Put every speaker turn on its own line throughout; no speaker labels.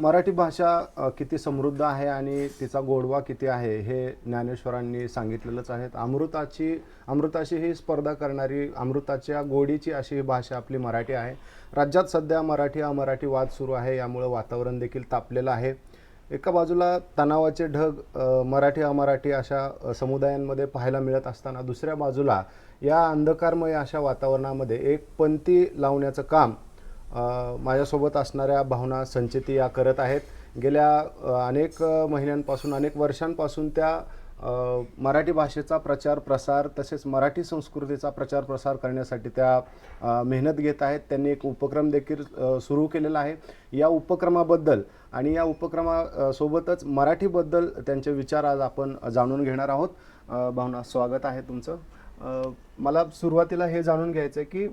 मराठी भाषा किती समृद्ध आहे आणि तिचा गोडवा किती आहे हे ज्ञानेश्वरांनी सांगितलेलंच आहे. अमृताची अमृताशी ही स्पर्धा करणारी अमृताच्या गोडीची अशी ही भाषा आपली मराठी आहे. राज्यात सध्या मराठी अमराठी वाद सुरू आहे यामुळे वातावरण देखील तापलेलं आहे. एका बाजूला तणावाचे ढग मराठी अमराठी अशा समुदायांमध्ये पाहायला मिळत असताना दुसऱ्या बाजूला या अंधकारमय अशा वातावरणामध्ये एक पंथी लावण्याचं काम माझ्यासोबत असणाऱ्या भावना संचिती या करत आहेत. गेल्या अनेक महिन्यांपासून अनेक वर्षांपासून त्या मराठी भाषेचा प्रचार प्रसार तसेच मराठी संस्कृतीचा प्रचार प्रसार करण्यासाठी त्या मेहनत घेत आहेत. त्यांनी एक उपक्रम देखील सुरू केलेला आहे. या उपक्रमाबद्दल आणि या उपक्रमासोबतच मराठीबद्दल त्यांचे विचार आज आपण जाणून घेणार आहोत. भावना स्वागत आहे तुमचं. मला सुरुवातीला हे जाणून घ्यायचं आहे की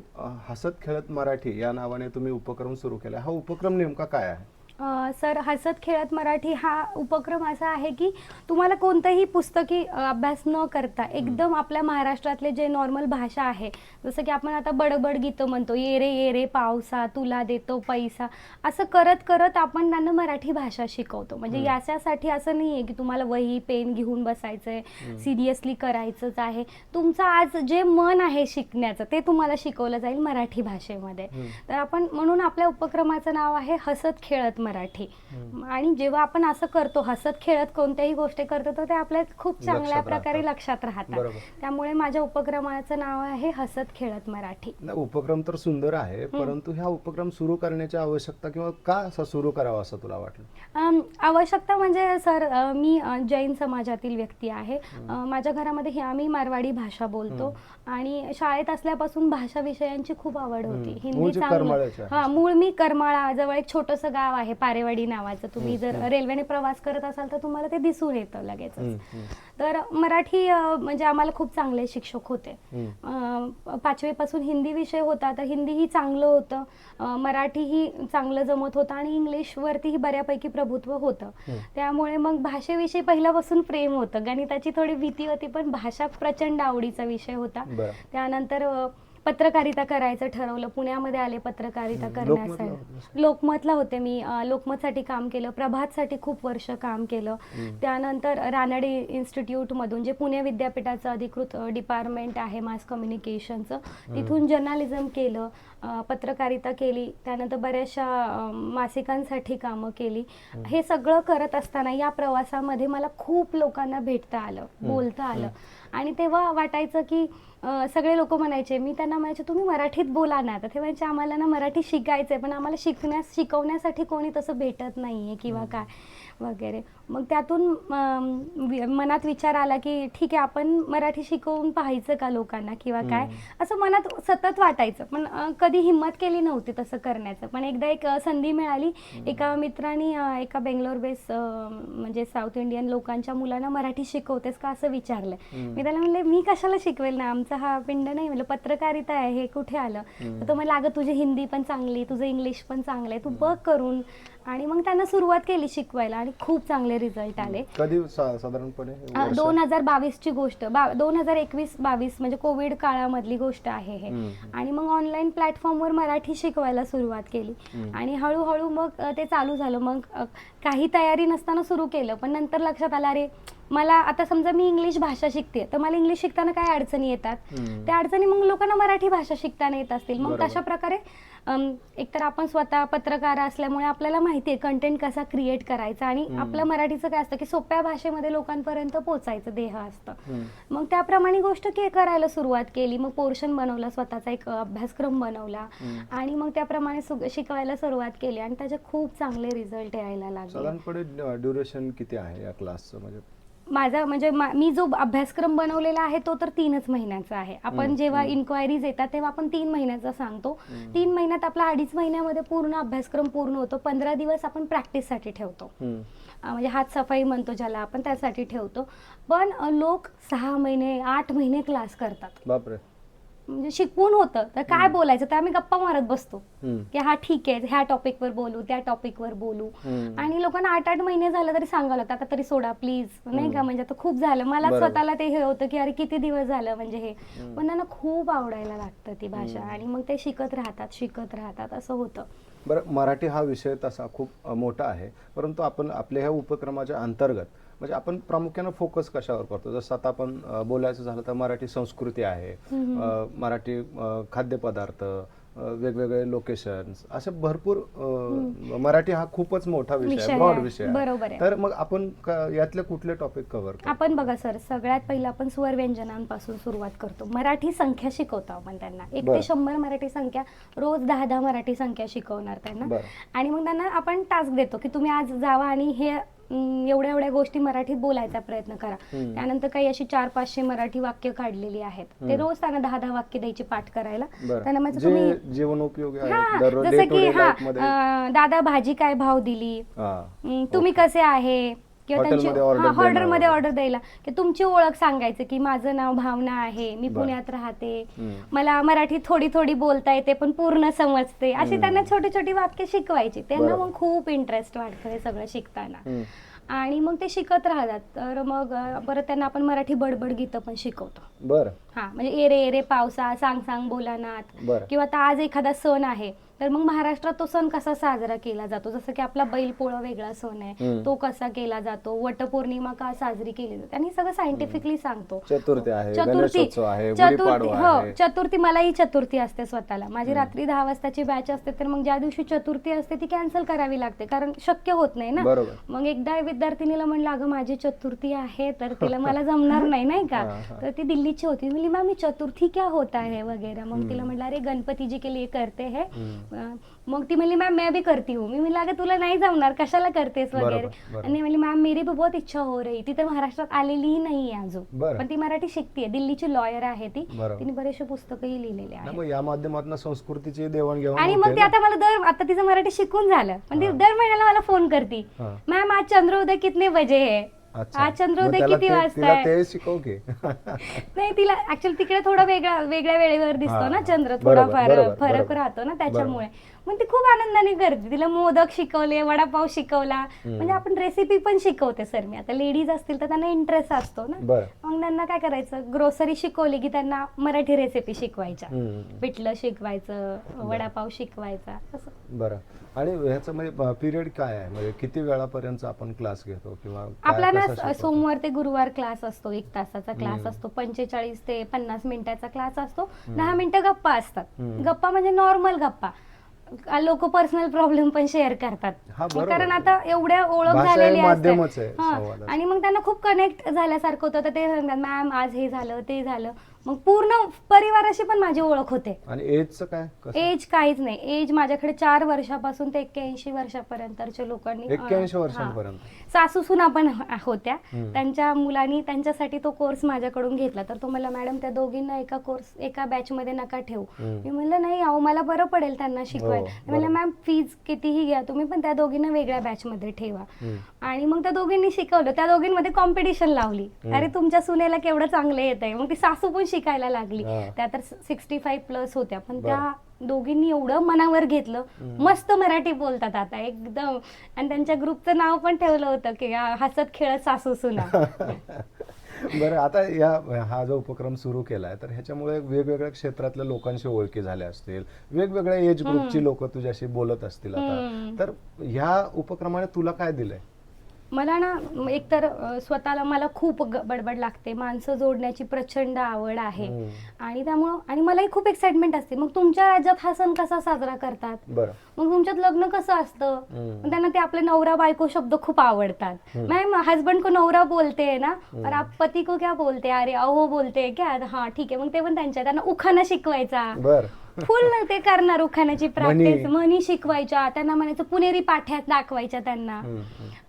हसत खेळत मराठी या नावाने तुम्ही उपक्रम सुरू केला हा उपक्रम नेमका काय आहे?
सर हसत खेळत मराठी हा उपक्रम असा आहे की तुम्हाला कोणतंही पुस्तकी अभ्यास न करता एकदम आपल्या महाराष्ट्रातले जे नॉर्मल भाषा आहे जसं की आपण आता बडबड गीतं म्हणतो ये रे ये रे पावसा तुला देतो पैसा असं करत करत आपण त्यांना मराठी भाषा शिकवतो. म्हणजे. याच्यासाठी असं नाही आहे की तुम्हाला वही पेन घेऊन बसायचंय सिरियसली करायचंच आहे. तुमचं आज जे मन आहे शिकण्याचं ते तुम्हाला शिकवलं जाईल मराठी भाषेमध्ये. तर आपण म्हणून आपल्या उपक्रमाचं नाव आहे हसत खेळत मराठी.
हम्म.
आणि जेव्हा आपण असं करतो हसत खेळत कोणत्याही गोष्टी करतो तर ते आपल्या खूप चांगल्या प्रकारे. लक्षात राहतात. त्यामुळे माझ्या उपक्रमाचं नाव आहे हसत खेळत मराठी.
उपक्रम तर सुंदर आहे परंतु ह्या उपक्रम सुरू करण्याची आवश्यकता किंवा का असं सुरू करावं असं तुला वाटलं?
आवश्यकता म्हणजे सर मी जैन समाजातील व्यक्ती आहे. माझ्या घरामध्ये ही आम्ही मारवाडी भाषा बोलतो आणि शाळेत असल्यापासून भाषा विषयांची खूप आवड होती. हिंदी चांगलं. हा मूळ मी करमाळा जवळ एक छोटंसं गाव आहे. पारेवाडी नावाचं. तुम्ही जर रेल्वेने प्रवास करत असाल तर तुम्हाला ते दिसून येतं लगेच तर मराठी म्हणजे आम्हाला खूप चांगले शिक्षक होते. पाचवीपासून हिंदी विषय होता तर हिंदीही चांगलं होतं. मराठीही चांगलं जमत होतं आणि इंग्लिशवरतीही बऱ्यापैकी प्रभुत्व होतं. त्यामुळे मग भाषेविषयी पहिल्यापासून प्रेम होतं. गणिताची थोडी भीती होती पण भाषा प्रचंड आवडीचा विषय होता. त्यानंतर पत्रकारिता करायचं ठरवलं. पुण्यामध्ये आले पत्रकारिता करण्यासाठी. लोकमतला होते मी. लोकमतसाठी काम केलं. प्रभातसाठी खूप वर्ष काम केलं. त्यानंतर रानडे इन्स्टिट्यूटमधून जे पुणे विद्यापीठाचं अधिकृत डिपार्टमेंट आहे मास कम्युनिकेशनचं तिथून जर्नालिझम केलं. पत्रकारिता केली त्यानंतर बऱ्याचशा मासिकांसाठी कामं केली. हे सगळं करत असताना या प्रवासामध्ये मला खूप लोकांना भेटता आलं बोलता आलं. आणि तेव्हा वाटायचं की सगळे लोक म्हणायचे मी त्यांना म्हणायचे तुम्ही मराठीत बोला ना. तर ते म्हणायचे आम्हाला ना मराठी शिकायचंय पण आम्हाला शिकण्यास शिकवण्यासाठी कोणी तसं भेटत नाहीये किंवा काय. वगैरे. मग त्यातून मनात विचार आला की ठीक आहे आपण मराठी शिकवून पाहायचं का लोकांना किंवा काय? असं मनात सतत वाटायचं. पण कधी हिंमत केली नव्हती तसं करण्याचं. पण एकदा एक संधी मिळाली. एका मित्राने एका बेंगलोर बेस म्हणजे साऊथ इंडियन लोकांच्या मुलांना मराठी शिकवतेस का असं विचारलं. मी त्याला म्हणले मी कशाला शिकवेल ना? आमचा हा पिंड नाही. म्हणलं पत्रकारिता आहे हे कुठे आलं? तर तो म्हणला अगं तुझी हिंदी पण चांगली तुझं इंग्लिश पण चांगलं आहे. तू बघ करून आणि मग त्यांना सुरुवात केली शिकवायला आणि खूप चांगले रिझल्ट आले
कधी सा- साधारणपणे वर्ष?
दोन हजार बावीसची गोष्ट दोन हजार एकवीस बावीस म्हणजे कोविड काळामधली गोष्ट आहे हे
हम्म.
आणि मग ऑनलाईन प्लॅटफॉर्मवर मराठी शिकवायला सुरुवात केली
हम्म.
आणि हळूहळू मग अ, ते चालू झालं मग अ, काही तयारी नसताना सुरू केलं पण नंतर लक्षात आलं अरे मला आता समजा मी इंग्लिश भाषा शिकते तर मला इंग्लिश शिकताना काय अडचणी येतात
हम्म.
त्या अडचणी मग लोकांना मराठी भाषा शिकताना येत असतील मग
बरोबर.
तशा प्रकारे एकतर आपण स्वतः पत्रकार असल्यामुळे आपल्याला माहिती आहे कंटेंट कसा क्रिएट करायचा आणि आपलं मराठीचं काय असतं की सोप्या भाषेमध्ये लोकांपर्यंत पोचायचं देह असतं. मग त्याप्रमाणे गोष्ट के करायला सुरुवात केली. मग पोर्शन बनवला स्वतःचा एक अभ्यासक्रम बनवला. आणि मग त्याप्रमाणे शिकवायला सुरुवात केली आणि त्याचे खूप चांगले रिझल्ट यायला लागले.
साधारणपणे ड्युरेशन किती आहे या क्लासचं म्हणजे
माझा म्हणजे मा- मी जो अभ्यासक्रम बनवलेला आहे तो तर तीनच महिन्याचा आहे. आपण जेव्हा. इन्क्वायरीज येतात तेव्हा आपण तीन महिन्याचा सांगतो. तीन महिन्यात आपला अडीच महिन्यामध्ये पूर्ण अभ्यासक्रम पूर्ण होतो. पंधरा दिवस आपण प्रॅक्टिससाठी ठेवतो. म्हणजे हात सफाई म्हणतो ज्याला आपण त्यासाठी ठेवतो. पण लोक सहा महिने आठ महिने क्लास करतात. म्हणजे शिकवून होतं. तर काय बोलायचं? तर आम्ही गप्पा मारत बसतो. की हा ठीक आहे ह्या टॉपिकवर बोलू त्या टॉपिकवर बोलू. आणि लोकांना आठ आठ महिने झालं तरी सांगावं लागतं. आता तरी सोडा प्लीज नाही का? म्हणजे आता खूप झालं. मला. स्वतःला ते हे होतं की अरे किती दिवस झालं म्हणजे हे. पण त्यांना खूप आवडायला लागतं ती भाषा. आणि मग ते शिकत राहतात शिकत राहतात. असं होतं.
बरं मराठी हा विषय तसा खूप मोठा आहे. परंतु आपण आपल्या ह्या उपक्रमाच्या अंतर्गत म्हणजे आपण प्रामुख्यानं फोकस कशावर करतो? जसं आता आपण बोलायचं झालं तर मराठी संस्कृती आहे. मराठी खाद्यपदार्थ वेगवेगळे लोकेशन्स असे भरपूर मराठी हा खूपच मोठा विषय ब्रॉड. विषय
बरोबर
आहे. तर मग आपण यातले कुठले टॉपिक कव्हर
आपण बघा सर सगळ्यात पहिलं आपण स्वर व्यंजनांपासून सुरुवात करतो. मराठी संख्या शिकवतो आपण त्यांना. एक. ते शंभर मराठी संख्या रोज दहा दहा मराठी संख्या शिकवणार त्यांना. आणि मग त्यांना आपण टास्क देतो की तुम्ही आज जावा आणि हे अं, एवढ्या एवढ्या गोष्टी मराठीत बोलायचा प्रयत्न करा.
हम्म.
त्यानंतर काही अशी चार पाचशे मराठी वाक्य काढलेली आहेत. ते
हम्म.
रोज त्यांना दहा दहा वाक्य द्यायची पाठ करायला.
बरं.
त्यांना म्हणजे
जे
तुम्ही
आहे दररोज
जसं
डे टू
की
डे
हा अं, दादा भाजी काय भाव दिली?
हा
तुम्ही कसे आहे? किंवा त्यांची
हॉटेलमध्ये order देणं
हॉटेलमध्ये
वगैरे.
ऑर्डर द्यायला की तुमची ओळख सांगायचं की माझं नाव भावना आहे मी
बरं.
पुण्यात राहते
हम्म.
मला मराठी थोडी थोडी बोलता येते पण पूर्ण समजते अशी. त्यांना छोटी छोटी वाक्य शिकवायची त्यांना
बरोबर.
मग खूप इंटरेस्ट वाटतं हे सगळं शिकताना
हम्म.
आणि मग ते शिकत राहतात तर मग अं, परत त्यांना आपण मराठी बडबड गीतं पण शिकवतो
बरं
हा म्हणजे एरे एरे पावसा सांग सांग बोलानात
बरं
किंवा आता आज एखादा सण आहे तर मग महाराष्ट्रात तो सण कसा साजरा केला जातो? जसं की आपला बैलपोळा वेगळा सण आहे. तो कसा केला जातो? वटपौर्णिमा का साजरी केली जाते? आणि हे सगळं सायंटिफिकली सांगतो.
चतुर्थी आहे
चतुर्थी
गणेशोत्सव आहे
चतुर्थी
गुढीपाडवा
हो चतुर्थी चतुर्थी असते स्वतःला. माझी रात्री दहा वाजताची बॅच असते तर मग ज्या दिवशी चतुर्थी असते ती कॅन्सल करावी लागते कारण शक्य होत नाही ना. मग एकदा विद्यार्थिनीला म्हणलं अगं माझी चतुर्थी आहे तर तिला मला जमणार नाही नाही का?
हा, हा.
तर ती दिल्लीची होती. म्हणली मॅम मी चतुर्थी क्या होता है? वगैरे. मग तिला म्हटलं अरे गणपती जी के लिए करते है. मग ती म्हणली मॅम मैं भी करती हूँ मी म्हणलं अगं तुला नाही जमणार कशाला करतेस वगैरे
बरोबर, बरोबर.
आणि म्हणली मॅम मेरी भी बहुत इच्छा हो रही ती तर महाराष्ट्रात आलेलीही नाही आहे अजून
बरं.
पण ती मराठी शिकतीये दिल्लीची लॉयर आहे ती
बरोबर.
तिने बरेचसे पुस्तकही लिहिलेले
मग या माध्यमातून संस्कृतीची देवाणघेवाण
आणि
होते
मग ती
ना.
आता मला दर आता तिचं मराठी शिकून झालं पण ती
हा.
दर महिन्याला मला फोन करती
हा.
मॅम आज चंद्रोदय कितने बजे है
अच्छा
आज चंद्रोदय
मग त्याला
किती
ते-
वाजता
तिला
आहे?
ते शिकव की
नाही तिला ऍक्च्युअली तिकडे थोडा वेगळा वेगळ्या वेळेवर दिसतो
हा,
ना
हा.
चंद्र
बरोबर,
थोडाफार
बरोबर,
फरक
बरोबर.
राहतो ना त्याच्यामुळे मग ती खूप आनंदाने करते. तिला मोदक शिकवले वडापाव शिकवला. म्हणजे आपण रेसिपी पण शिकवते सर मी. आता लेडीज असतील तर त्यांना इंटरेस्ट असतो ना. मग त्यांना काय करायचं? ग्रोसरी शिकवली की त्यांना मराठी रेसिपी शिकवायच्या. पिठलं शिकवायचं वडापाव शिकवायचा असं.
बरं. आणि ह्याचं म्हणजे पिरियड काय आहे? म्हणजे किती वेळापर्यंत आपण क्लास घेतो किंवा
आपला ना? सोमवार ते गुरुवार क्लास असतो. एक तासाचा क्लास. असतो. पंचेचाळीस ते पन्नास मिनिटाचा क्लास असतो. दहा मिनिटं गप्पा असतात. गप्पा म्हणजे नॉर्मल गप्पा. लोक पर्सनल प्रॉब्लेम पण शेअर करतात
हा, बरोबर.
कारण आता एवढ्या ओळख
भाषा हे
झालेली
माध्यमच
असते हा.
संवादाचं.
आणि मग त्यांना खूप कनेक्ट झाल्यासारखं होतं तर ते सांगतात मॅम आज हे झालं ते झालं मग पूर्ण परिवाराशी पण माझी ओळख होते.
आणि एजचं काय? कसं?
एज काहीच नाही. एज माझ्याकडे चार वर्षापासून ते एक्क्याऐंशी वर्षापर्यंतच्या लोकांनी अं,
एक्क्याऐंशी
हा.
वर्षांपर्यंत.
सासू सुना पण होत्या.
हम्म.
त्यांच्या मुलांनी त्यांच्यासाठी तो कोर्स माझ्याकडून घेतला. तर तो मला मॅडम त्या दोघींना एका कोर्स एका बॅच मध्ये नका ठेवू.
हम्म.
मी म्हणलं नाही अहो मला बरं पडेल त्यांना शिकवायला.
हो,
म्हणलं
बरोबर.
मॅम फीज कितीही घ्या तुम्ही पण त्या दोघींना वेगळ्या बॅच मध्ये ठेवा.
हम्म.
आणि मग त्या दोघींनी शिकवलं. त्या दोघींमध्ये कॉम्पिटिशन लावली.
हम्म.
अरे तुमच्या सुनेला केवढं चांगलं येत आहे मग ती सासू पण शिकायला लागली.
हा.
त्या तर सिक्स्टी फाईव्ह प्लस होत्या. पण. त्या दोघींनी एवढं मनावर घेतलं. मस्त मराठी बोलतात आता एकदम. आणि त्यांच्या ग्रुपचं नाव पण ठेवलं होतं की हसत खेळत सासू सुना.
बरं आता या हा जो उपक्रम सुरू केलाय तर ह्याच्यामुळे वेगवेगळ्या क्षेत्रातल्या लोकांशी ओळखी झाल्या असतील. वेगवेगळ्या एज ग्रुपची लोक तुझ्याशी बोलत असतील आता. तर ह्या उपक्रमाने तुला काय दिलंय?
मला ना एकतर स्वतःला मला खूप बडबड लागते. माणसं जोडण्याची प्रचंड आवड आहे.
हम्म.
आणि त्यामुळं आणि मलाही खूप एक्साइटमेंट असते. मग तुमच्या राज्यात हा सण कसा साजरा करतात?
बरं.
मग तुमच्यात लग्न कसं असतं? त्यांना ते आपले नवरा बायको शब्द खूप आवडतात. मॅम हस्बैंड को नवरा बोलते है ना? और आप पति को क्या बोलते? अरे अहो बोलते क्या? हा ठीक आहे. मग ते पण त्यांच्या त्यांना उखाणा शिकवायचा. फुल ते करणार उखाण्याची प्रॅक्टिस
म्हणी.
शिकवायच्या त्यांना म्हणायचं पुणेरी पाठ्यात दाखवायच्या त्यांना.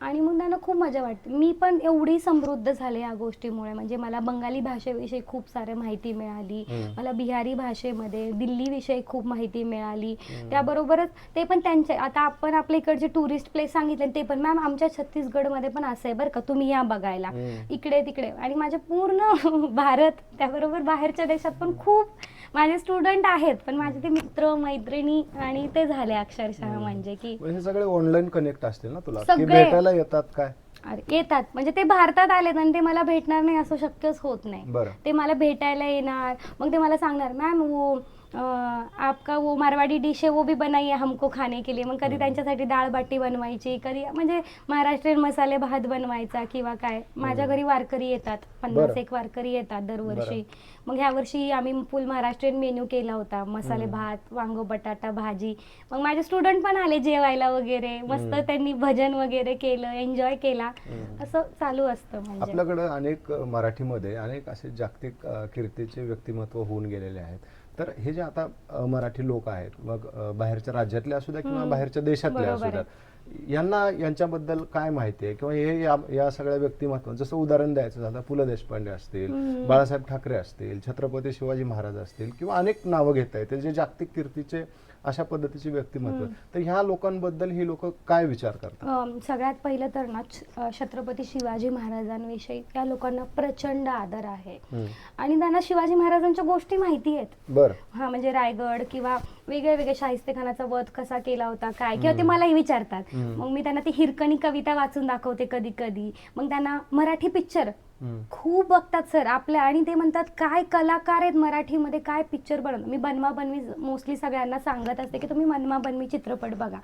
आणि मग त्यांना खूप मजा वाटते. मी पण एवढी समृद्ध झाले या गोष्टीमुळे. म्हणजे मला बंगाली भाषेविषयी खूप सारे माहिती मिळाली. मला बिहारी भाषेमध्ये दिल्ली विषयी खूप माहिती मिळाली. त्याबरोबरच ते पण त्यांचे आता आपण आपल्या इकडचे टुरिस्ट प्लेस सांगितले ते पण मॅम आमच्या छत्तीसगडमध्ये पण असं आहे बरं का. तुम्ही या बघायला. इकडे तिकडे. आणि माझे पूर्ण भारत त्याबरोबर बाहेरच्या देशात पण खूप माझे स्टुडंट आहेत पण माझे ते मित्र मैत्रिणी आणि ते झाले अक्षरशः म्हणजे की
हे सगळे ऑनलाईन कनेक्ट असतील ना तुला? की
सगळे.
भेटायला येतात काय?
अरे येतात. म्हणजे ते भारतात आलेत आणि ते मला भेटणार नाही असं शक्यच होत नाही.
बरं.
ते मला भेटायला येणार. मग ते मला सांगणार मॅम अं, आपका वो मारवाडी डिश है वो भी बनाई है हमको खाने के लिए. मग कधी त्यांच्यासाठी डाळ बाटी बनवायची कधी म्हणजे महाराष्ट्रीयन मसाले भात बनवायचा किंवा काय. माझ्या घरी वारकरी येतात पन्नास. एक वारकरी येतात दरवर्षी. मग ह्या वर्षी आम्ही फुल महाराष्ट्रीयन मेन्यू केला होता. मसाले भात वांग बटाटा भाजी. मग माझे स्टुडंट पण आले जेवायला वगैरे. मस्त त्यांनी भजन वगैरे केलं एन्जॉय केला. असं चालू असतं म्हणजे.
आपल्याकडं अनेक मराठीमध्ये अनेक असे जागतिक कीर्तीचे व्यक्तिमत्व होऊन गेलेले आहेत. तर हे जे आता मराठी लोक आहेत मग बाहेरच्या राज्यातले असू द्या किंवा. बाहेरच्या देशातले असू. द्यात यांना यांच्याबद्दल काय माहिती आहे किंवा हे या या सगळ्या व्यक्तिमत्व जसं उदाहरण द्यायचं झालं पु ल देशपांडे असतील. बाळासाहेब ठाकरे असतील छत्रपती शिवाजी महाराज असतील किंवा अनेक नावं घेता येतील जे जागतिक कीर्तीचे अशा पद्धतीचे व्यक्तिमत्व. तर ह्या लोकांबद्दल ही लोक काय विचार करतात
सगळ्यात पहिलं तर ना छत्रपती शिवाजी महाराजांविषयी त्या लोकांना प्रचंड आदर आहे. आणि त्यांना शिवाजी महाराजांच्या गोष्टी माहिती आहेत
बरं
हा म्हणजे रायगड किंवा वेगळे वेगळे शाहिस्तेखानाचा वध कसा केला होता काय किंवा ते मलाही विचारतात. मग मी त्यांना ती हिरकणी कविता वाचून दाखवते कधी कधी मग त्यांना मराठी पिक्चर. खूप बघतात सर आपल्या आणि ते म्हणतात काय कलाकार आहेत मराठीमध्ये काय पिक्चर बनवतात मी बनवा बनवी मोस्टली सगळ्यांना सांगत असते की तुम्ही बनवा बनवी चित्रपट बघा.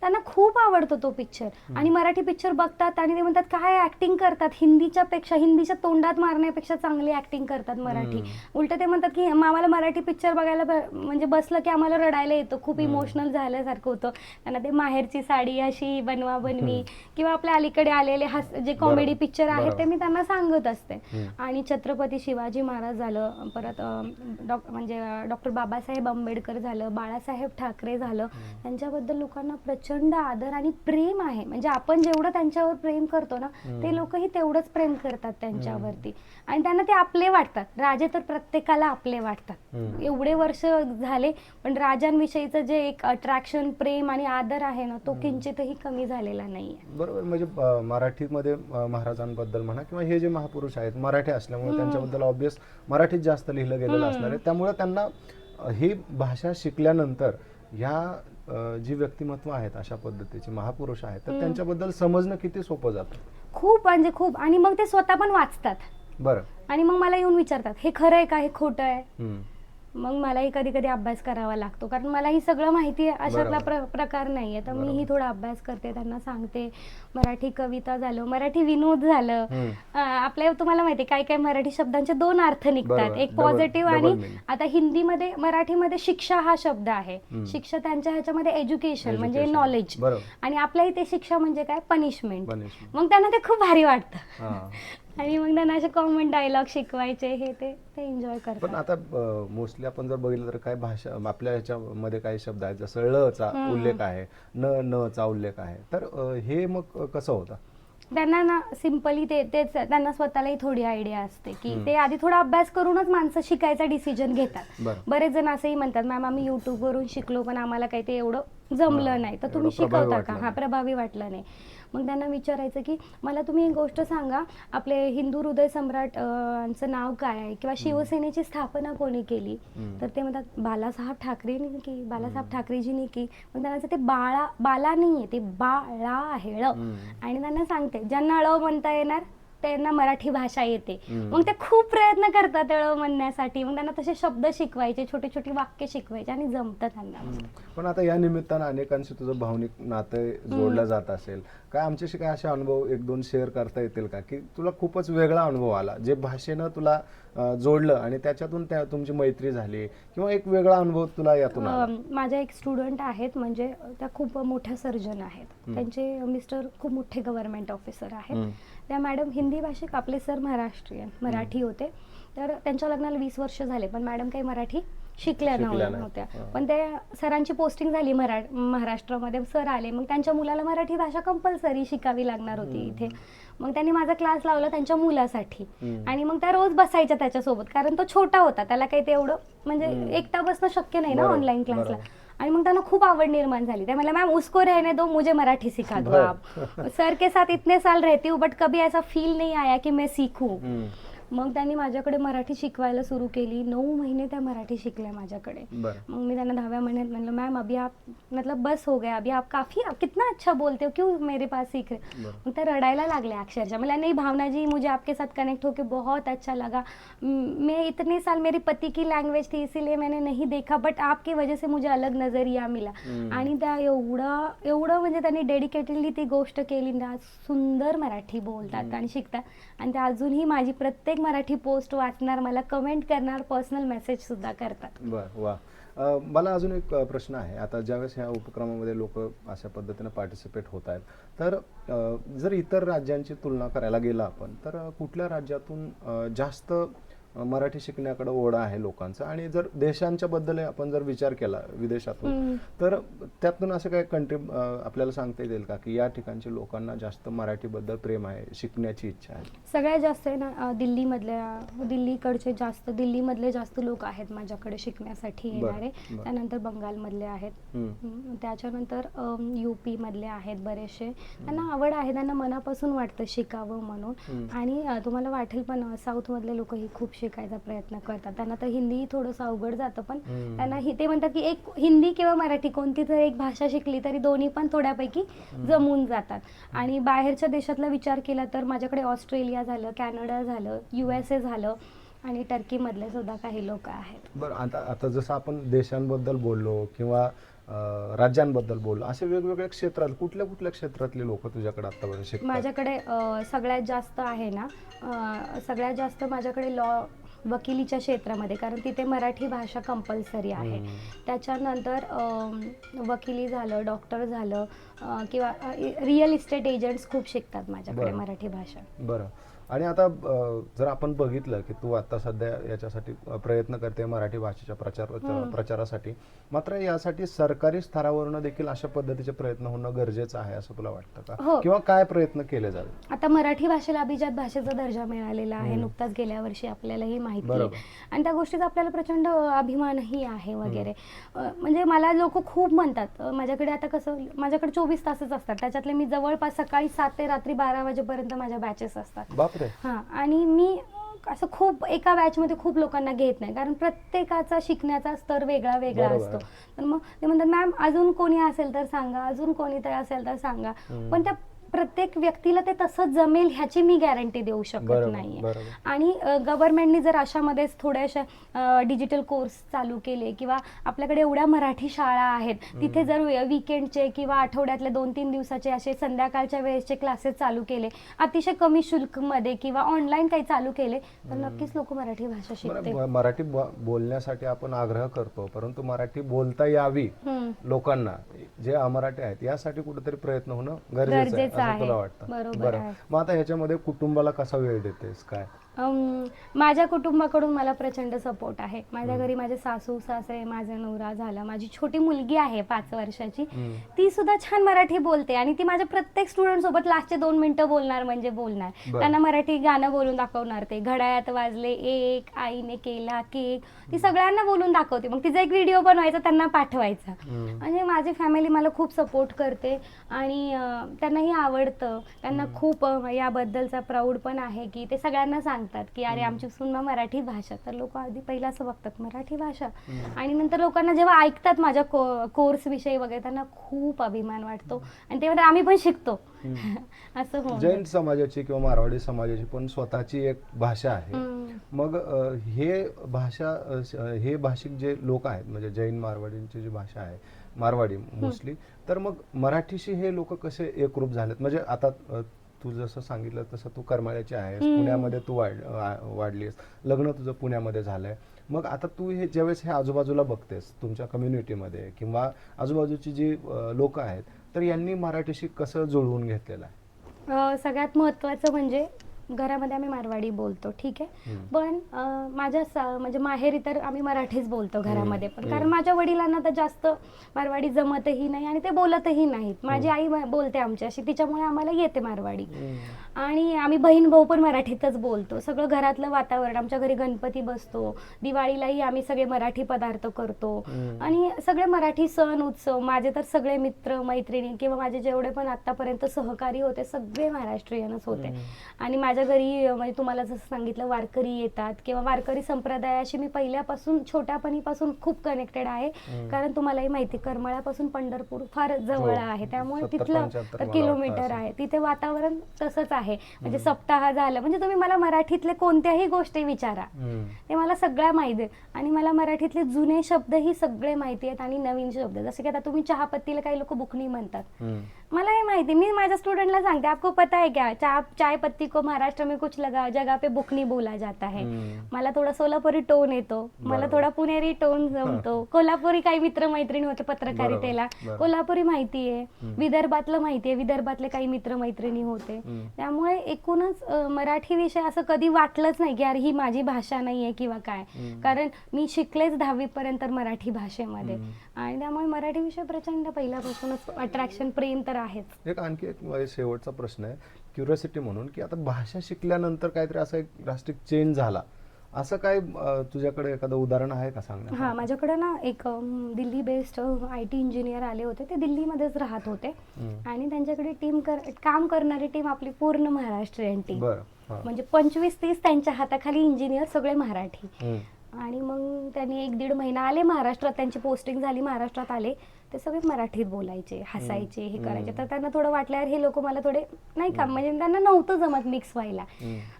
त्यांना खूप आवडतो तो पिक्चर आणि मराठी पिक्चर बघतात आणि ते म्हणतात काय ऍक्टिंग करतात? हिंदीच्या पेक्षा हिंदीच्या तोंडात मारण्यापेक्षा चांगली ऍक्टिंग करतात मराठी. उलट ते म्हणतात की आम्हाला मराठी पिक्चर बघायला ब- म्हणजे बसलं की आम्हाला रडायला येतं. खूप इमोशनल झाल्यासारखं होतं. त्यांना ते माहेरची साडी अशी बनवा बनवी किंवा आपल्या अलीकडे आलेले हास जे कॉमेडी. पिक्चर आहेत ते. मी त्यांना सांगत असते. आणि छत्रपती शिवाजी महाराज झालं परत अं, डॉ म्हणजे डॉक्टर बाबासाहेब आंबेडकर झालं बाळासाहेब ठाकरे झालं. त्यांच्याबद्दल लोकांना प्रचंड आदर आणि प्रेम आहे. म्हणजे आपण जेवढं त्यांच्यावर प्रेम करतो ना ते लोकही तेवढंच प्रेम करतात त्यांच्यावरती. आणि त्यांना ते आपले वाटतात. राजे तर प्रत्येकाला आपले वाटतात. एवढे वर्ष झाले पण राजांविषयीचं जे एक अट्रॅक्शन प्रेम आणि आदर आहे ना तो किंचितही कमी झालेला नाहीये.
बरोबर. म्हणजे मराठीमध्ये महाराजांबद्दल म्हणा किंवा हे जे महापुरुष आहेत मराठी असल्यामुळे त्यांच्याबद्दल ऑब्विस मराठीत जास्त लिहिलं गेलेलं असणार आहे. त्यामुळे त्यांना ही भाषा शिकल्यानंतर ह्या जी व्यक्तिमत्व आहेत अशा पद्धतीचे महापुरुष आहेत तर त्यांच्याबद्दल समजणं किती सोपं जातं?
खूप म्हणजे खूप. आणि मग ते स्वतः पण वाचतात.
बरं.
आणि मग मला येऊन विचारतात हे खरं आहे का? हे खोटं आहे?
हम्म.
मग मलाही कधी कधी अभ्यास करावा लागतो कारण मला ही सगळं माहिती आहे अशातला प्र प्रकार नाही आहे तर. मीही थोडा अभ्यास करते त्यांना सांगते मराठी कविता झालं मराठी विनोद झालं. अं, आपल्या तुम्हाला माहिती आहे, काय काय मराठी शब्दांचे दोन अर्थ निघतात
बरोबर.
एक
Double-
पॉझिटिव्ह
double
आणि
meaning.
आता हिंदीमध्ये मराठीमध्ये शिक्षा हा शब्द आहे. शिक्षा त्यांच्या ह्याच्यामध्ये एज्युकेशन म्हणजे
Education.
नॉलेज
बरोबर
आणि आपल्या इथे शिक्षा म्हणजे काय पनिशमेंट
Punishment.
मग त्यांना ते खूप भारी वाटतं
हा.
आणि मग त्यांना असे कॉमन डायलॉग शिकवायचे हे ते ते एन्जॉय
पण
करतात
आता मोस्टली आपण जर बघितलं तर काय भाषा आपल्या ह्याच्यामध्ये काही शब्द आहेत जसं ळचा उल्लेख आहे न न चा उल्लेख आहे. तर अ, हे मग कसं होतं?
त्यांना ना सिम्पली ते तेच त्यांना स्वतःलाही थोडी आयडिया असते की ते आधी थोडा अभ्यास करूनच माणसं शिकायचा डिसिजन घेतात.
बरं.
बरेच जण असंही म्हणतात मॅम आम्ही युट्यूब वरून शिकलो पण आम्हाला काही ते एवढं
हा,
जमलं नाही. तर तुम्ही
एवढं प्रभावी
शिकवता
वाटलं
का हा
नाही.
प्रभावी वाटलं नाही. मग त्यांना विचारायचं की मला तुम्ही एक गोष्ट सांगा आपले हिंदू हृदय सम्राट अं, चं नाव काय आहे? किंवा शिवसेनेची स्थापना कोणी केली. तर ते म्हणतात बालासाहेब ठाकरेंनी की बालासाहेब ठाकरेजींनी की. मग त्यांना ते बाळा बाला नाहीये ते बाळा आहे ळ. आणि त्यांना सांगते ज्यांना ळ म्हणता येणार त्यांना मराठी भाषा येते. मग ते खूप प्रयत्न करतात ळ म्हणण्यासाठी. मग त्यांना तसे शब्द शिकवायचे छोटे छोटे वाक्य शिकवायचे आणि जमतं त्यांना.
पण आता या निमित्तानं अनेकांशी तुझं भावनिक नातं जोडलं जात असेल. काय आमच्याशी काय असे अनुभव एक दोन शेअर करता येतील का? की तुला खूपच वेगळा अनुभव आला जे भाषेनं तुला जोडलं आणि त्याच्यातून त्या तुमची मैत्री झाली किंवा एक वेगळा अनुभव तुला यातून
माझ्या एक स्टुडंट आहेत म्हणजे त्या खूप मोठ्या सर्जन आहेत. त्यांचे मिस्टर खूप मोठे गव्हर्नमेंट ऑफिसर आहेत. त्या मॅडम हिंदी भाषिक आपले सर महाराष्ट्रीयन मराठी होते. तर त्यांच्या लग्नाला वीस वर्ष झाले पण मॅडम काही मराठी शिकल्या. नव्हत्या. पण ते सरांची पोस्टिंग झाली मरा महाराष्ट्रामध्ये. सर आले. मग त्यांच्या मुलाला मराठी भाषा कंपल्सरी शिकावी लागणार होती इथे. मग त्यांनी माझा क्लास लावला त्यांच्या मुलासाठी. आणि मग त्या रोज बसायच्या त्याच्यासोबत. कारण तो छोटा होता. त्याला काही ते एवढं म्हणजे एकटा बसणं शक्य नाही ना ऑनलाईन क्लासला. आणि मग त्यांना खूप आवड निर्माण झाली त्या मला मॅम उसको रहने दो मुझे मराठी सिखा दो. आप सर के साथ इतने साल रहती हूँ बट कभी ऐसा फील नहीं आया कि मैं सीखूं. मग त्यांनी माझ्याकडे मराठी शिकवायला सुरू केली. नऊ महिने त्या मराठी शिकल्या माझ्याकडे. मग मी त्यांना दहाव्या महिन्यात म्हणलं मॅम अभी आप मतलब बस हो गया. अभी आप काफ़ी आप कितना अच्छा बोलते हो. क्यों मेरे पास सीख रहे
बरं.
मग त्या रडायला लागल्या अक्षरशः. मला नहीं भावना जी मुझे आपके साथ कनेक्ट होके बहुत अच्छा लगा. म- इतने साल मेरी पति की लैंग्वेज थी इसीलिए मैंने नहीं देखा बट आपकी वजह से मुझे अलग नजरिया मिला. आणि त्या एवढं एवढं म्हणजे त्यांनी डेडिकेटेडली ती गोष्ट केली. सुंदर मराठी बोलतात आणि शिकतात. आणि त्या अजूनही माझी प्रत्येक मराठी पोस्ट वाचणार मला कमेंट करणार पर्सनल मेसेज सुद्धा करतात.
बरं वा. अ, मला अजून एक अ, प्रश्न आहे. आता ज्यावेळेस ह्या उपक्रमामध्ये लोक अशा पद्धतीने पार्टिसिपेट होत आहेत तर अ, जर इतर राज्यांची तुलना करायला गेलं आपण तर अ, कुठल्या राज्यातून अ, जास्त मराठी शिकण्याकडे ओढा आहे लोकांचा. आणि जर देशांच्या बद्दल आपण जर विचार केला विदेशातून. तर त्यातून असं काय कंट्री आपल्याला सांगता येईल का की या ठिकाणच्या लोकांना जास्त मराठीबद्दल प्रेम आहे शिकण्याची इच्छा आहे?
सगळ्यात जास्त आहे ना दिल्लीमधल्या दिल्लीकडचे जास्त दिल्लीमधले जास्त लोक आहेत माझ्याकडे शिकण्यासाठी येणारे. त्यानंतर बंगालमधले आहेत. त्याच्यानंतर यू मधले आहेत बरेचसे. त्यांना आवड आहे त्यांना मनापासून वाटतं शिकावं म्हणून. आणि तुम्हाला वाटेल पण अ, साऊथमधले लोकही खूप शिकायचा प्रयत्न करतात. त्यांना तर हिंदी थोडंसं अवघड जातं पण. त्यांना हि- ते म्हणतात की एक हिंदी किंवा मराठी कोणती तरी एक भाषा शिकली तरी दोन्ही पण थोड्यापैकी जमून जातात. आणि बाहेरच्या देशातला विचार केला तर माझ्याकडे ऑस्ट्रेलिया झालं कॅनडा झालं यू एस ए झालं आणि टर्कीमधले सुद्धा काही लोक आहेत.
बरं आता आता जसं आपण देशांबद्दल बोललो किंवा राज्यांबद्दल बोललो असे वेगवेगळ्या क्षेत्रात कुठल्या कुठल्या क्षेत्रातले लोक तुझ्याकडे आतापर्यंत शिकतात?
माझ्याकडे अ, सगळ्यात जास्त आहे ना अ, सगळ्यात जास्त माझ्याकडे लॉ वकिलीच्या क्षेत्रामध्ये कारण तिथे मराठी भाषा कंपल्सरी आहे.
हम्म.
त्याच्यानंतर अम, वकिली झालं डॉक्टर झालं अ, किंवा रिअल इस्टेट एजंट्स खूप शिकतात माझ्याकडे
बरं.
मराठी भाषा.
बरं. आणि आता जर आपण बघितलं की तू आता सध्या याच्यासाठी प्रयत्न करते मराठी भाषेच्या प्रचार. प्रचारासाठी. मात्र यासाठी सरकारी स्तरावरून देखील अशा पद्धतीचे प्रयत्न होणं गरजेचं आहे असं तुला वाटतं का?
हो.
किंवा काय प्रयत्न केले जावे?
आता मराठी भाषेला अभिजात भाषेचा दर्जा मिळालेला आहे. नुकताच गेल्या वर्षी आपल्यालाही माहिती
बरोबर.
आहे आणि त्या गोष्टीचा आपल्याला प्रचंड अभिमानही आहे वगैरे. म्हणजे मला लोक खूप म्हणतात माझ्याकडे आता कसं माझ्याकडे चोवीस तासच असतात. त्याच्यातले मी जवळपास सकाळी सात ते रात्री बारा वाजेपर्यंत माझ्या बॅचेस असतात. हां आणि मी असं खूप एका बॅचमध्ये खूप लोकांना घेत नाही कारण प्रत्येकाचा शिकण्याचा स्तर वेगळा वेगळा. असतो तर मग ते म्हणतात मॅम अजून कोणी असेल तर सांगा अजून कोणीतरी असेल तर सांगा. पण त्या प्रत्येक व्यक्तीला ते तसंच जमेल ह्याची मी गॅरंटी देऊ शकत
बरोबर बरोबर.
आणि गव्हर्नमेंटनी जर अशामध्येच थोड्याशा डिजिटल कोर्स चालू केले किंवा आपल्याकडे एवढ्या मराठी शाळा आहेत तिथे जर विकेंडचे किंवा आठवड्यातले दोन तीन दिवसाचे असे संध्याकाळच्या वेळेसचे क्लासेस चालू केले अतिशय कमी शुल्कमध्ये किंवा ऑनलाईन काही चालू केले तर नक्कीच लोक मराठी भाषा शिकते
म- मराठी ब- बोलण्यासाठी आपण आग्रह करतो परंतु मराठी बोलता यावी
हम्म.
लोकांना जे अमराठी आहेत यासाठी कुठेतरी प्रयत्न होणं गरजेचं आहे.
गरजेचं
असं
आहे.
तुला वाटतं
बरोबर
बरं
आहे.
मग आता ह्याच्यामध्ये कुटुंबाला कसा वेळ देतेस काय
माझ्या कुटुंबाकडून मला प्रचंड सपोर्ट आहे. माझ्या घरी माझे सासू सासरे माझा नवरा झाला. माझी छोटी मुलगी आहे पाच वर्षाची. ती सुद्धा छान मराठी बोलते आणि ती माझ्या प्रत्येक स्टुडंट सोबत लास्टचे दोन मिनिटं बोलणार म्हणजे बोलणार. त्यांना मराठी गाणं बोलून दाखवणार ते. घड्याळात वाजले एक आईने केला केक. ती सगळ्यांना बोलून दाखवते. मग तिचा एक व्हिडिओ बनवायचा त्यांना पाठवायचा. म्हणजे माझी फॅमिली मला खूप सपोर्ट करते. आणि त्यांनाही आवडतं. त्यांना खूप याबद्दलचा प्राऊड पण आहे की ते सगळ्यांना सांगतात. की अरे आमची सुद्धा मराठी भाषा. तर लोक आधी पहिला असं बघतात मराठी भाषा. आणि नंतर लोकांना जेव्हा ऐकतात माझ्या कोर्स विषयी वगैरे त्यांना खूप अभिमान वाटतो. आणि ते म्हणतात आम्ही पण शिकतो. असं
जैन समाजाची किंवा मारवाडी समाजाची पण स्वतःची एक भाषा आहे. मग हे भाषा हे भाषिक जे लोक आहेत म्हणजे जैन मारवाडींची जी भाषा आहे मारवाडी मोस्टली तर मग मराठीशी हे लोक कसे एकरूप झालेत? म्हणजे आता तू जसं सांगितलं तसं तू करमाळ्याची आहेस. पुण्यामध्ये तू वाढ वाढलीस. लग्न तुझं पुण्यामध्ये झालंय. मग आता तू हे ज्यावेळेस हे आजूबाजूला बघतेस तुमच्या कम्युनिटीमध्ये किंवा आजूबाजूची जी लोक आहेत तर यांनी मराठीशी कसं जुळवून घेतलेलं आहे?
सगळ्यात महत्त्वाचं म्हणजे घरामध्ये आम्ही मारवाडी बोलतो ठीक आहे. पण माझ्या सा- म्हणजे माहेरी तर आम्ही मराठीच बोलतो घरामध्ये. पण. कारण माझ्या वडिलांना तर जास्त मारवाडी जमतही नाही आणि ते बोलतही नाहीत. माझी आई बोलते आमच्याशी तिच्यामुळे आम्हाला येते मारवाडी. आणि आम्ही बहीण भाऊ पण मराठीतच बोलतो. सगळं घरातलं वातावरण आमच्या घरी गणपती बसतो दिवाळीलाही आम्ही सगळे मराठी पदार्थ करतो. आणि सगळे मराठी सण उत्सव माझे तर सगळे मित्र मैत्रिणी किंवा माझे जेवढे पण आतापर्यंत सहकारी होते सगळे महाराष्ट्रीयनच होते. आणि माझ्या माझ्या घरी म्हणजे तुम्हाला जसं सांगितलं वारकरी येतात किंवा वारकरी संप्रदायाशी मी पहिल्यापासून छोट्यापणीपासून खूप कनेक्टेड आहे. कारण तुम्हालाही माहिती आहे, करमाळ्यापासून पंढरपूर फार जवळ
हो.
आहे. त्यामुळे
70
तिथलं
75 मला
किलोमीटर आहे. तिथे वातावरण तसंच आहे. म्हणजे सप्ताह झालं. म्हणजे तुम्ही मला मराठीतले कोणत्याही गोष्टी विचारा. ते मला सगळ्या माहिती आहे. आणि मला मराठीतले जुने शब्दही सगळे माहिती आहेत आणि नवीन शब्द जसे की आता तुम्ही चहापत्तीला काही लोक बुकणी म्हणतात. मला हे माहिती मी माझ्या स्टुडंटला सांगते आपको पता है क्या चाय चाय पत्ती को महाराष्ट्र में कुछ लगा जगह पे बुकनी बोला जाता है. मला थोडा सोलापुरी टोन येतो मला. थोडा पुणेरी टोन जमतो कोल्हापुरी काही मित्र मैत्रिणी होते पत्रकारितेला. कोल्हापुरी माहिती आहे. विदर्भातलं माहिती आहे विदर्भातले काही मित्र मैत्रिणी होते. त्यामुळे एकूणच मराठी विषय असं कधी वाटलंच नाही की अरे ही माझी भाषा नाही आहे किंवा काय. कारण मी शिकलेच दहावी पर्यंत मराठी भाषेमध्ये. आणि त्यामुळे मराठी विषय प्रचंड पहिल्यापासूनच अट्रॅक्शन प्रेम तर आहेच.
एक आणखी एक माझा शेवटचा प्रश्न आहे. क्युरियोसिटी म्हणून की आता भाषा शिकल्यानंतर काहीतरी असा एक ड्रास्टिक चेंज झाला. असं काय अं, तुझ्याकडे एखादं उदाहरण आहे का सांगण्यात
हां माझ्याकडे ना एक अम, Delhi based I T engineer आले होते. ते दिल्लीमध्येच राहत होते. आणि त्यांच्याकडे टीम कर काम करणारी टीम आपली पूर्ण महाराष्ट्रीयन टीम
बरं हां.
म्हणजे पंचवीस तीस त्यांच्या हाताखाली इंजिनियर सगळे मराठी.
हम्म.
आणि मग त्यांनी एक दीड महिना आले महाराष्ट्रात त्यांची पोस्टिंग झाली महाराष्ट्रात आले. ते सगळे मराठीत बोलायचे हसायचे हे करायचे. तर त्यांना थोडं वाटलं यार हे लोक मला थोडे नाही का म्हणजे त्यांना नव्हतं जमत मिक्स व्हायला.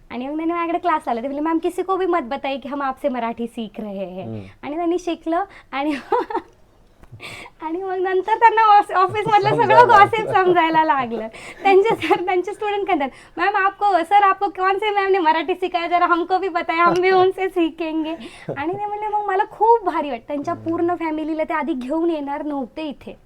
आणि मग त्यांनी माझ्याकडे क्लास आला. ते बोलले मॅम किसी को भी मत बताइए की हम आपसे मराठी सीख रहे हैं. आणि त्यांनी शिकलं आणि आणि मग नंतर त्यांना ऑफिस मधलं सगळं गॉसिप समजायला लागलं. त्यांचे सर त्यांचे स्टुडंट कहतात मॅम आपको सर आपको कौन से मॅम ने मराठी सिखाया जरा हमको भी बताया हम भी उनसे सीखेंगे. आणि ते म्हणले मग मला खूप भारी वाटतं. त्यांच्या पूर्ण फॅमिलीला ते आधी घेऊन येणार नव्हते इथे.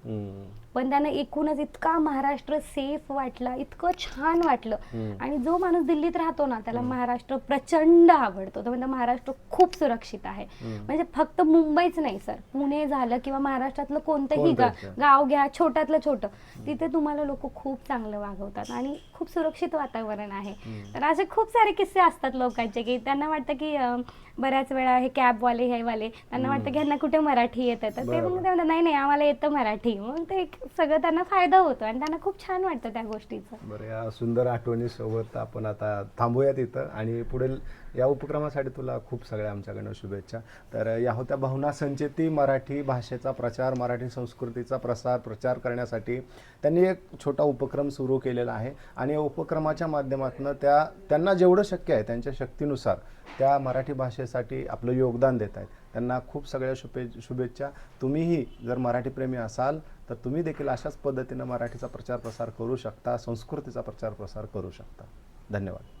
पण त्यांना एकूणच इतका महाराष्ट्र सेफ वाटला इतकं छान वाटलं. आणि जो माणूस दिल्लीत राहतो ना त्याला महाराष्ट्र प्रचंड आवडतो तो म्हणतो महाराष्ट्र खूप सुरक्षित आहे. म्हणजे फक्त मुंबईच नाही सर पुणे झालं किंवा महाराष्ट्रातलं कोणतंही. गाव घ्या छोट्यातलं छोटं तिथे तुम्हाला लोक खूप चांगलं वागवतात आणि खूप सुरक्षित वातावरण आहे. तर असे खूप सारे किस्से असतात लोकांचे की त्यांना वाटतं की बऱ्याच वेळा हे कॅबवाले हे वाले त्यांना वाटतं की ह्यांना कुठे मराठी येतं तर ते. मग ते म्हणतात नाही नाही आम्हाला येतं मराठी. मग ते एक सगळं त्यांना फायदा होतो आणि त्यांना खूप छान वाटतं त्या गोष्टीचं.
बरं या सुंदर आठवणीसोबत आपण आता थांबूयात इथं आणि पुढील या उपक्रमासाठी तुला खूप सगळ्या आमच्याकडनं शुभेच्छा. तर या होत्या भावना संचेती मराठी भाषेचा प्रचार मराठी संस्कृतीचा प्रसार प्रचार करण्यासाठी त्यांनी एक छोटा उपक्रम सुरू केलेला आहे. आणि या उपक्रमाच्या माध्यमातून त्या त्यांना जेवढं शक्य आहे त्यांच्या शक्तीनुसार त्या मराठी भाषेसाठी आपलं योगदान देत आहेत. त्यांना खूप सगळ्या शुभे शुभेच्छा. तुम्हीही जर मराठीप्रेमी असाल तर तुम्ही देखील अशाच पद्धतीनं मराठीचा प्रचार प्रसार करू शकता संस्कृतीचा प्रचार प्रसार करू शकता. धन्यवाद.